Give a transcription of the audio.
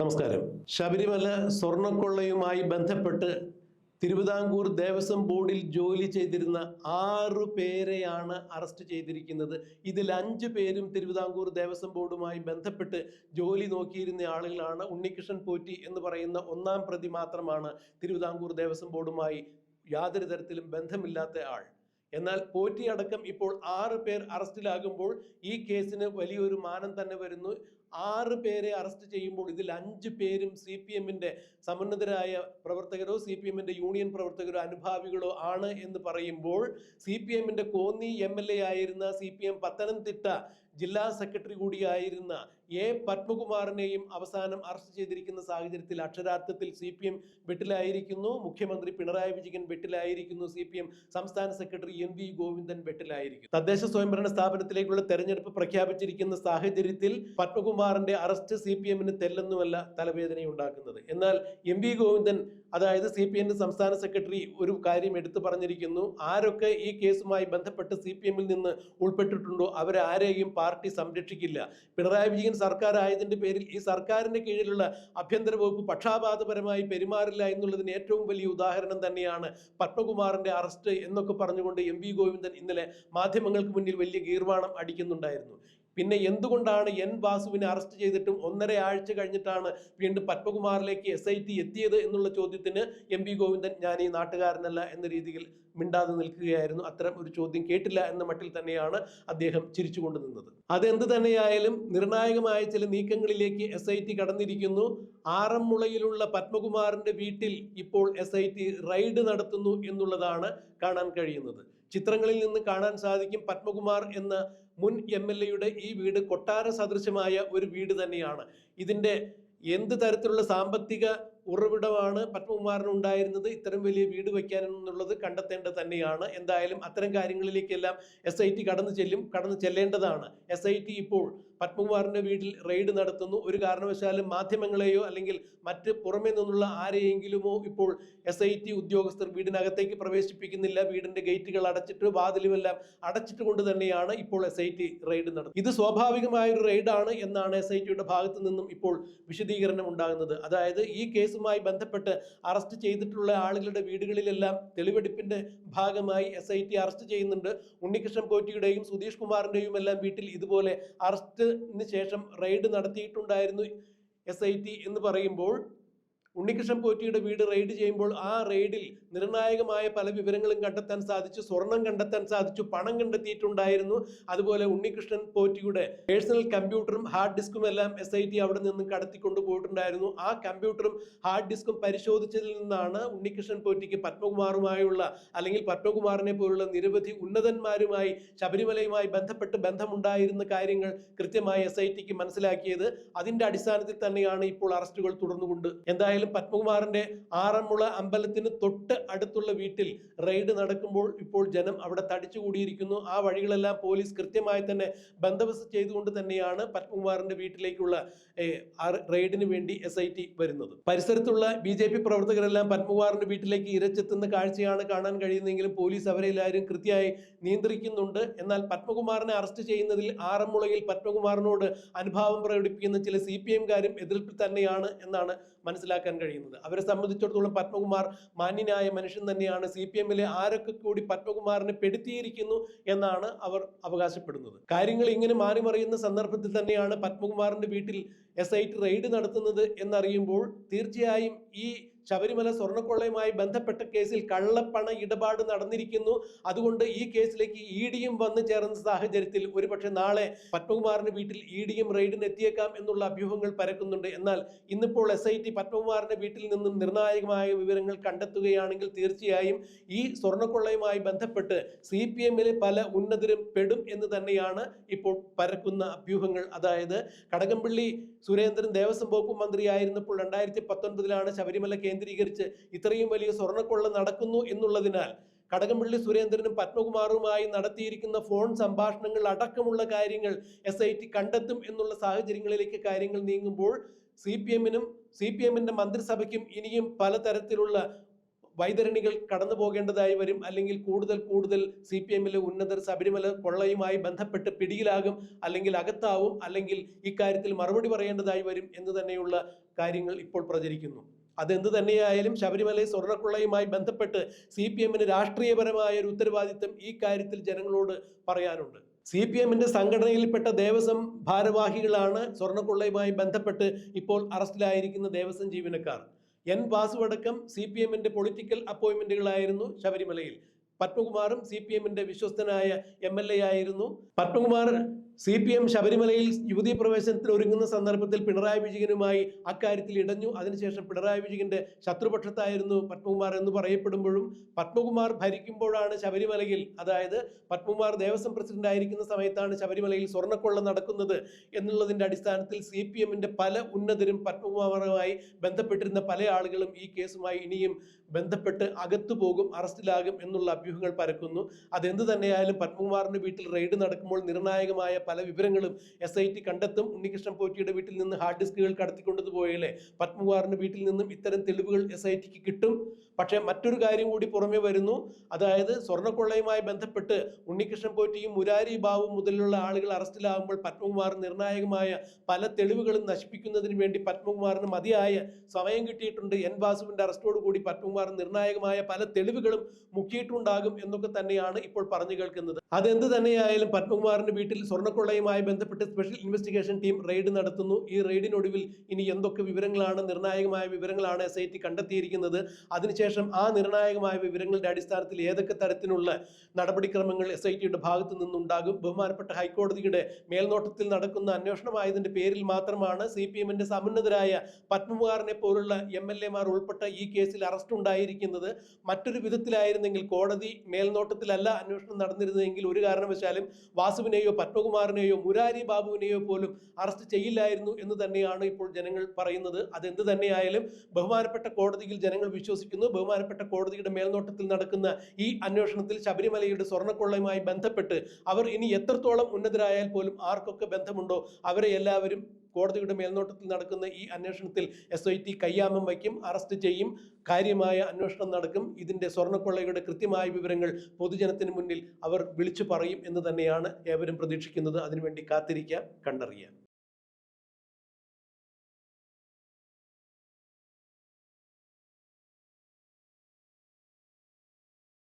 നമസ്കാരം. ശബരിമല സ്വർണക്കൊള്ളയുമായി ബന്ധപ്പെട്ട് തിരുവിതാംകൂർ ദേവസ്വം ബോർഡിൽ ജോലി ചെയ്തിരുന്ന ആറു പേരെയാണ് അറസ്റ്റ് ചെയ്തിരിക്കുന്നത്. ഇതിൽ അഞ്ചു പേരും തിരുവിതാംകൂർ ദേവസ്വം ബോർഡുമായി ബന്ധപ്പെട്ട് ജോലി നോക്കിയിരുന്ന ആളുകളാണ്. ഉണ്ണികൃഷ്ണൻ പോറ്റി എന്ന് പറയുന്ന ഒന്നാം പ്രതി മാത്രമാണ് തിരുവിതാംകൂർ ദേവസ്വം ബോർഡുമായി യാതൊരു തരത്തിലും ബന്ധമില്ലാത്ത ആൾ. എന്നാൽ പോറ്റി അടക്കം ഇപ്പോൾ ആറ് പേർ അറസ്റ്റിലാകുമ്പോൾ ഈ കേസിന് വലിയൊരു മാനം തന്നെ വരുന്നു. ആറ് പേരെ അറസ്റ്റ് ചെയ്യുമ്പോൾ ഇതിൽ അഞ്ച് പേരും സി പി എമ്മിന്റെ സമുന്നതരായ പ്രവർത്തകരോ സി പി എമ്മിന്റെ യൂണിയൻ പ്രവർത്തകരോ അനുഭാവികളോ ആണ് എന്ന് പറയുമ്പോൾ സി പി എമ്മിന്റെ കോന്നി എം എൽ എ ആയിരുന്ന സി പി എം പത്തനംതിട്ട ജില്ലാ സെക്രട്ടറി കൂടിയായിരുന്ന എ പത്മകുമാറിനെയും അവസാനം അറസ്റ്റ് ചെയ്തിരിക്കുന്ന സാഹചര്യത്തിൽ അക്ഷരാർത്ഥത്തിൽ സി പി എം വെട്ടിലായിരിക്കുന്നു. മുഖ്യമന്ത്രി പിണറായി വിജയൻ വെട്ടിലായിരിക്കുന്നു. സി പി എം സംസ്ഥാന സെക്രട്ടറി എം വി ഗോവിന്ദൻ വെട്ടിലായിരിക്കുന്നു. തദ്ദേശ സ്വയംഭരണ സ്ഥാപനത്തിലേക്കുള്ള തെരഞ്ഞെടുപ്പ് പ്രഖ്യാപിച്ചിരിക്കുന്ന സാഹചര്യത്തിൽ പത്മകുമാറിന്റെ അറസ്റ്റ് സി പി എമ്മിന് തെല്ലെന്നുമല്ല തലവേദനയുണ്ടാക്കുന്നത്. എന്നാൽ എം വി ഗോവിന്ദൻ അതായത് സി പി എമ്മിന്റെ സംസ്ഥാന സെക്രട്ടറി ഒരു കാര്യം എടുത്തു പറഞ്ഞിരിക്കുന്നു. ആരൊക്കെ ഈ കേസുമായി ബന്ധപ്പെട്ട് സി പി എമ്മിൽ നിന്ന് ഉൾപ്പെട്ടിട്ടുണ്ടോ? അവരാരെയും പാർട്ടി സംരക്ഷിക്കില്ല. പിണറായി വിജയൻ സർക്കാർ ആയതിന്റെ പേരിൽ ഈ സർക്കാരിന്റെ കീഴിലുള്ള ആഭ്യന്തര വകുപ്പ് പക്ഷാപാതപരമായി പെരുമാറില്ല എന്നുള്ളതിന് ഏറ്റവും വലിയ ഉദാഹരണം തന്നെയാണ് പത്മകുമാറിന്റെ അറസ്റ്റ് എന്നൊക്കെ പറഞ്ഞുകൊണ്ട് എം വി ഗോവിന്ദൻ ഇന്നലെ മാധ്യമങ്ങൾക്ക് മുന്നിൽ വലിയ ഗീർവാണം അടിക്കുന്നുണ്ടായിരുന്നു. പിന്നെ എന്തുകൊണ്ടാണ് എൻ വാസുവിനെ അറസ്റ്റ് ചെയ്തിട്ടും ഒന്നര ആഴ്ച കഴിഞ്ഞിട്ടാണ് വീണ്ടും പത്മകുമാറിലേക്ക് എസ് ഐ ടി എത്തിയത് എന്നുള്ള ചോദ്യത്തിന് എം പി ഗോവിന്ദൻ ഞാൻ ഈ നാട്ടുകാരനല്ല എന്ന രീതിയിൽ മിണ്ടാതെ നിൽക്കുകയായിരുന്നു. അത്തരം ഒരു ചോദ്യം കേട്ടില്ല എന്ന മട്ടിൽ തന്നെയാണ് അദ്ദേഹം ചിരിച്ചുകൊണ്ട് നിന്നത്. അതെന്ത് തന്നെയായാലും നിർണായകമായ ചില നീക്കങ്ങളിലേക്ക് എസ് ഐ ടി കടന്നിരിക്കുന്നു. ആറന്മുളയിലുള്ള പത്മകുമാറിന്റെ വീട്ടിൽ ഇപ്പോൾ എസ് ഐ ടി റൈഡ് നടത്തുന്നു എന്നുള്ളതാണ് കാണാൻ കഴിയുന്നത്. ചിത്രങ്ങളിൽ നിന്ന് കാണാൻ സാധിക്കും പത്മകുമാർ എന്ന മുൻ എം എൽ എയുടെ ഈ വീട് കൊട്ടാര സദൃശമായ ഒരു വീട് തന്നെയാണ്. ഇതിന്റെ എന്ത് തരത്തിലുള്ള സാമ്പത്തിക ഉറവിടമാണ് പത്മകുമാറിന് ഉണ്ടായിരുന്നത്? ഇത്തരം വലിയ വീട് വയ്ക്കാൻ എന്നുള്ളത് കണ്ടെത്തേണ്ടത് തന്നെയാണ്. എന്തായാലും അത്തരം കാര്യങ്ങളിലേക്കെല്ലാം എസ് ഐ ടി കടന്നു ചെല്ലും കടന്നു ചെല്ലേണ്ടതാണ്. എസ് ഐ ടി ഇപ്പോൾ പത്മകുമാറിന്റെ വീട്ടിൽ റെയ്ഡ് നടത്തുന്നു. ഒരു കാരണവശാലും മാധ്യമങ്ങളെയോ അല്ലെങ്കിൽ മറ്റ് പുറമേ നിന്നുള്ള ആരെയെങ്കിലുമോ ഇപ്പോൾ എസ് ഐ ടി ഉദ്യോഗസ്ഥർ വീടിനകത്തേക്ക് പ്രവേശിപ്പിക്കുന്നില്ല. വീടിന്റെ ഗേറ്റുകൾ അടച്ചിട്ട് വാതിലുമെല്ലാം അടച്ചിട്ട് കൊണ്ട് തന്നെയാണ് ഇപ്പോൾ എസ് ഐ ടി റെയ്ഡ് നടത്തുന്നത് ഇത് സ്വാഭാവികമായ ഒരു റെയ്ഡാണ് എന്നാണ് എസ് ഐ ടിയുടെ ഭാഗത്ത് നിന്നും ഇപ്പോൾ വിശദീകരണം ഉണ്ടാകുന്നത്. അതായത് ഈ കേസുമായി ബന്ധപ്പെട്ട് അറസ്റ്റ് ചെയ്തിട്ടുള്ള ആളുകളുടെ വീടുകളിലെല്ലാം തെളിവെടുപ്പിന്റെ ഭാഗമായി എസ് ഐ ടി അറസ്റ്റ് ചെയ്യുന്നുണ്ട്. ഉണ്ണികൃഷ്ണൻ കോറ്റിയുടെയും സുധീഷ് കുമാറിന്റെയും എല്ലാം വീട്ടിൽ ഇതുപോലെ അറസ്റ്റിന് ശേഷം റെയ്ഡ് നടത്തിയിട്ടുണ്ടായിരുന്നു എസ് എന്ന് പറയുമ്പോൾ ഉണ്ണികൃഷ്ണൻ പോറ്റിയുടെ വീട് റെയ്ഡ് ചെയ്യുമ്പോൾ ആ റെയ്ഡിൽ നിർണായകമായ പല വിവരങ്ങളും കണ്ടെത്താൻ സാധിച്ചു സ്വർണം കണ്ടെത്താൻ സാധിച്ചു പണം കണ്ടെത്തിയിട്ടുണ്ടായിരുന്നു. അതുപോലെ ഉണ്ണികൃഷ്ണൻ പോറ്റിയുടെ പേഴ്സണൽ കമ്പ്യൂട്ടറും ഹാർഡ് ഡിസ്കും എല്ലാം എസ് ഐ ടി അവിടെ നിന്നും കടത്തിക്കൊണ്ടു പോയിട്ടുണ്ടായിരുന്നു. ആ കമ്പ്യൂട്ടറും ഹാർഡ് ഡിസ്കും പരിശോധിച്ചതിൽ നിന്നാണ് ഉണ്ണികൃഷ്ണൻ പോറ്റിക്ക് പത്മകുമാറുമായുള്ള അല്ലെങ്കിൽ പത്മകുമാറിനെ പോലുള്ള നിരവധി ഉന്നതന്മാരുമായി ശബരിമലയുമായി ബന്ധപ്പെട്ട് ബന്ധമുണ്ടായിരുന്ന കാര്യങ്ങൾ കൃത്യമായി എസ് ഐ ടിക്ക് മനസ്സിലാക്കിയത്. അതിന്റെ അടിസ്ഥാനത്തിൽ തന്നെയാണ് ഇപ്പോൾ അറസ്റ്റുകൾ തുടർന്നുകൊണ്ട്. എന്തായാലും പത്മകുമാറിന്റെ ആറന്മുള അമ്പലത്തിന് തൊട്ട് അടുത്തുള്ള വീട്ടിൽ റെയ്ഡ് നടക്കുമ്പോൾ ഇപ്പോൾ ജനം അവിടെ തടിച്ചുകൂടിയിരിക്കുന്നു. ആ വഴികളെല്ലാം പോലീസ് കൃത്യമായി തന്നെ ബന്ദോബസ്ത് ചെയ്തുകൊണ്ട് തന്നെയാണ് പത്മകുമാറിന്റെ വീട്ടിലേക്കുള്ള റെയ്ഡിന് വേണ്ടി എസ് ഐ ടി വരുന്നത്. പരിസരത്തുള്ള ബി ജെ പി പ്രവർത്തകരെല്ലാം പത്മകുമാറിന്റെ വീട്ടിലേക്ക് ഇരച്ചെത്തുന്ന കാഴ്ചയാണ് കാണാൻ കഴിയുന്നതെങ്കിലും പോലീസ് അവരെല്ലാവരും കൃത്യമായി നിയന്ത്രിക്കുന്നുണ്ട്. എന്നാൽ പത്മകുമാറിനെ അറസ്റ്റ് ചെയ്യുന്നതിൽ ആറന്മുളയിൽ പത്മകുമാറിനോട് അനുഭാവം പ്രകടിപ്പിക്കുന്ന ചില സി പി എംകാരും എതിർപ്പിൽ തന്നെയാണ് എന്നാണ് മനസ്സിലാക്കാൻ കഴിയുന്നത്. അവരെ സംബന്ധിച്ചിടത്തോളം പത്മകുമാർ മാന്യനായ മനുഷ്യൻ തന്നെയാണ്. സി പി എമ്മിലെ ആരൊക്കെ കൂടി പത്മകുമാറിനെ പെടുത്തിയിരിക്കുന്നു എന്നാണ് അവർ അവകാശപ്പെടുന്നത്. കാര്യങ്ങൾ ഇങ്ങനെ മാറിമറിയുന്ന സന്ദർഭത്തിൽ തന്നെയാണ് പത്മകുമാറിന്റെ വീട്ടിൽ എസ് ഐ ടി റെയ്ഡ് നടത്തുന്നത് എന്നറിയുമ്പോൾ തീർച്ചയായും ഈ ശബരിമല സ്വർണക്കൊള്ളയുമായി ബന്ധപ്പെട്ട കേസിൽ കള്ളപ്പണ ഇടപാട് നടന്നിരിക്കുന്നു. അതുകൊണ്ട് ഈ കേസിലേക്ക് ഇ ഡിയും വന്നു ചേർന്ന സാഹചര്യത്തിൽ ഒരുപക്ഷെ നാളെ പത്മകുമാറിന്റെ വീട്ടിൽ ഇ ഡിയും റെയ്ഡിന് എത്തിയേക്കാം എന്നുള്ള അഭ്യൂഹങ്ങൾ പരക്കുന്നുണ്ട്. എന്നാൽ ഇന്നിപ്പോൾ എസ് ഐ ടി പത്മകുമാറിന്റെ വീട്ടിൽ നിന്നും നിർണായകമായ വിവരങ്ങൾ കണ്ടെത്തുകയാണെങ്കിൽ തീർച്ചയായും ഈ സ്വർണക്കൊള്ളയുമായി ബന്ധപ്പെട്ട് സി പി എമ്മിലെ പല ഉന്നതരും പെടും എന്ന് തന്നെയാണ് ഇപ്പോൾ പരക്കുന്ന അഭ്യൂഹങ്ങൾ. അതായത് കടകംപള്ളി സുരേന്ദ്രൻ ദേവസ്വം വകുപ്പ് മന്ത്രിയായിരുന്നപ്പോൾ രണ്ടായിരത്തി പത്തൊൻപതിലാണ് ശബരിമല കേന്ദ്രീകരിച്ച് ഇത്രയും വലിയ സ്വർണക്കൊള്ള നടക്കുന്നു എന്നുള്ളതിനാൽ കടകംപള്ളി സുരേന്ദ്രനും പത്മകുമാറുമായി നടത്തിയിരിക്കുന്ന ഫോൺ സംഭാഷണങ്ങൾ അടക്കമുള്ള കാര്യങ്ങൾ എസ് ഐ ടി കണ്ടെത്തും എന്നുള്ള സാഹചര്യങ്ങളിലേക്ക് കാര്യങ്ങൾ നീങ്ങുമ്പോൾ സി പി എമ്മിനും സി പി എമ്മിന്റെ മന്ത്രിസഭയ്ക്കും ഇനിയും പലതരത്തിലുള്ള വൈതരണികൾ കടന്നു പോകേണ്ടതായി വരും. അല്ലെങ്കിൽ കൂടുതൽ കൂടുതൽ സി പി എമ്മിലെ ഉന്നതർ ശബരിമല കൊള്ളയുമായി ബന്ധപ്പെട്ട് പിടിയിലാകും അല്ലെങ്കിൽ അകത്താവും അല്ലെങ്കിൽ ഇക്കാര്യത്തിൽ മറുപടി പറയേണ്ടതായി വരും എന്ന് തന്നെയുള്ള കാര്യങ്ങൾ ഇപ്പോൾ പ്രചരിക്കുന്നു. അതെന്ത് തന്നെയായാലും ശബരിമല സ്വർണക്കൊള്ളയുമായി ബന്ധപ്പെട്ട് സി പി എമ്മിന് രാഷ്ട്രീയപരമായ ഒരു ഉത്തരവാദിത്തം ഈ കാര്യത്തിൽ ജനങ്ങളോട് പറയാനുണ്ട്. സി പി എമ്മിന്റെ സംഘടനയിൽപ്പെട്ട ദേവസ്വം ഭാരവാഹികളാണ് സ്വർണക്കൊള്ളയുമായി ബന്ധപ്പെട്ട് ഇപ്പോൾ അറസ്റ്റിലായിരിക്കുന്ന ദേവസ്വം ജീവനക്കാർ. എൻ വാസു അടക്കം സി പി എമ്മിന്റെ പൊളിറ്റിക്കൽ അപ്പോയിൻമെന്റുകളായിരുന്നു ശബരിമലയിൽ. പത്മകുമാറും സി പി എമ്മിന്റെ വിശ്വസ്തനായ എം എൽ എ ആയിരുന്നു. പത്മകുമാർ സി പി എം ശബരിമലയിൽ യുവതീ പ്രവേശനത്തിൽ ഒരുങ്ങുന്ന സന്ദർഭത്തിൽ പിണറായി വിജയനുമായി അക്കാര്യത്തിൽ ഇടഞ്ഞു. അതിനുശേഷം പിണറായി വിജയന്റെ ശത്രുപക്ഷത്തായിരുന്നു പത്മകുമാർ എന്ന് പറയപ്പെടുമ്പോഴും പത്മകുമാർ ഭരിക്കുമ്പോഴാണ് ശബരിമലയിൽ അതായത് പത്മകുമാർ ദേവസ്വം പ്രസിഡന്റ് ആയിരിക്കുന്ന സമയത്താണ് ശബരിമലയിൽ സ്വർണക്കൊള്ള നടക്കുന്നത് എന്നുള്ളതിന്റെ അടിസ്ഥാനത്തിൽ സി പി എമ്മിന്റെ പല ഉന്നതരും പത്മകുമാറുമായി ബന്ധപ്പെട്ടിരുന്ന പല ആളുകളും ഈ കേസുമായി ഇനിയും ബന്ധപ്പെട്ട് അകത്തു പോകും അറസ്റ്റിലാകും എന്നുള്ള അഭ്യൂഹങ്ങൾ പരക്കുന്നു. അതെന്ത് തന്നെയായാലും പത്മകുമാറിന്റെ വീട്ടിൽ റെയ്ഡ് നടക്കുമ്പോൾ നിർണായകമായ പല വിവരങ്ങളും എസ് ഐ ടി കണ്ടെത്തും. ഉണ്ണികൃഷ്ണൻ പോറ്റിയുടെ വീട്ടിൽ നിന്ന് ഹാർഡ് ഡിസ്കുകൾ കടത്തിക്കൊണ്ടതുപോലെ പത്മകുമാറിന്റെ വീട്ടിൽ നിന്നും ഇത്തരം തെളിവുകൾ എസ് ഐ ടിക്ക് കിട്ടും. പക്ഷേ മറ്റൊരു കാര്യം കൂടി പുറമെ വരുന്നു. അതായത് സ്വർണക്കൊള്ളയുമായി ബന്ധപ്പെട്ട് ഉണ്ണികൃഷ്ണൻ പോറ്റിയും മുരാരി ബാബു മുതലുള്ള ആളുകൾ അറസ്റ്റിലാകുമ്പോൾ പത്മകുമാർ നിർണായകമായ പല തെളിവുകളും നശിപ്പിക്കുന്നതിന് വേണ്ടി പത്മകുമാറിന് മതിയായ സമയം കിട്ടിയിട്ടുണ്ട്. എൻ വാസുവിന്റെ അറസ്റ്റോട് കൂടി പത്മകുമാർ നിർണായകമായ പല തെളിവുകളും മുക്കിയിട്ടുണ്ടാകും എന്നൊക്കെ തന്നെയാണ് ഇപ്പോൾ പറഞ്ഞു കേൾക്കുന്നത്. അതെന്ത് തന്നെയായാലും പത്മകുമാറിന്റെ വീട്ടിൽ സ്വർണക്കൊള്ളയുമായി ബന്ധപ്പെട്ട് സ്പെഷ്യൽ ഇൻവെസ്റ്റിഗേഷൻ ടീം റെയ്ഡ് നടത്തുന്നു. ഈ റെയ്ഡിനൊടുവിൽ ഇനി എന്തൊക്കെ വിവരങ്ങളാണ് നിർണായകമായ വിവരങ്ങളാണ് എസ് ഐ ടി കണ്ടെത്തിയിരിക്കുന്നത്? അതിനുശേഷം ആ നിർണായകമായ വിവരങ്ങളുടെ അടിസ്ഥാനത്തിൽ ഏതൊക്കെ തരത്തിലുള്ള നടപടിക്രമങ്ങൾ എസ് ഐ ടിയുടെ ഭാഗത്തു നിന്നുണ്ടാകും? ബഹുമാനപ്പെട്ട ഹൈക്കോടതിയുടെ മേൽനോട്ടത്തിൽ നടക്കുന്ന അന്വേഷണമായതിന്റെ പേരിൽ മാത്രമാണ് സി പി എമ്മിന്റെ സമുന്നതരായ പത്മകുമാറിനെ പോലുള്ള എം എൽ എമാർ ഉൾപ്പെട്ട ഈ കേസിൽ അറസ്റ്റ് ഉണ്ടായിരിക്കുന്നത്. മറ്റൊരു വിധത്തിലായിരുന്നെങ്കിൽ കോടതി മേൽനോട്ടത്തിലല്ല അന്വേഷണം നടന്നിരുന്നതെങ്കിൽ ഒരു കാരണവശാലും വാസുവിനെയോ പത്മകുമാറിനെയോ മുരാരി ബാബുവിനെയോ പോലും അറസ്റ്റ് ചെയ്യില്ലായിരുന്നു എന്ന് തന്നെയാണ് ഇപ്പോൾ ജനങ്ങൾ പറയുന്നത്. അതെന്ത് തന്നെയായാലും ബഹുമാനപ്പെട്ട കോടതിയിൽ ജനങ്ങൾ വിശ്വസിക്കുന്നു. ബഹുമാനപ്പെട്ട കോടതിയുടെ മേൽനോട്ടത്തിൽ നടക്കുന്ന ഈ അന്വേഷണത്തിൽ ശബരിമലയുടെ സ്വർണക്കൊള്ളയുമായി ബന്ധപ്പെട്ട് അവർ ഇനി എത്രത്തോളം ഉന്നതരായാൽ പോലും ആർക്കൊക്കെ ബന്ധമുണ്ടോ അവരെ എല്ലാവരും കോടതിയുടെ മേൽനോട്ടത്തിൽ നടക്കുന്ന ഈ അന്വേഷണത്തിൽ എസ് ഐ ടി കയ്യാമം വയ്ക്കും അറസ്റ്റ് ചെയ്യും കാര്യമായ അന്വേഷണം നടക്കും. ഇതിന്റെ സ്വർണക്കൊള്ളയുടെ കൃത്യമായ വിവരങ്ങൾ പൊതുജനത്തിന് മുന്നിൽ അവർ വിളിച്ചു പറയും എന്ന് തന്നെയാണ് ഏവരും പ്രതീക്ഷിക്കുന്നത്. അതിനുവേണ്ടി കാത്തിരിക്കാം കണ്ടറിയാം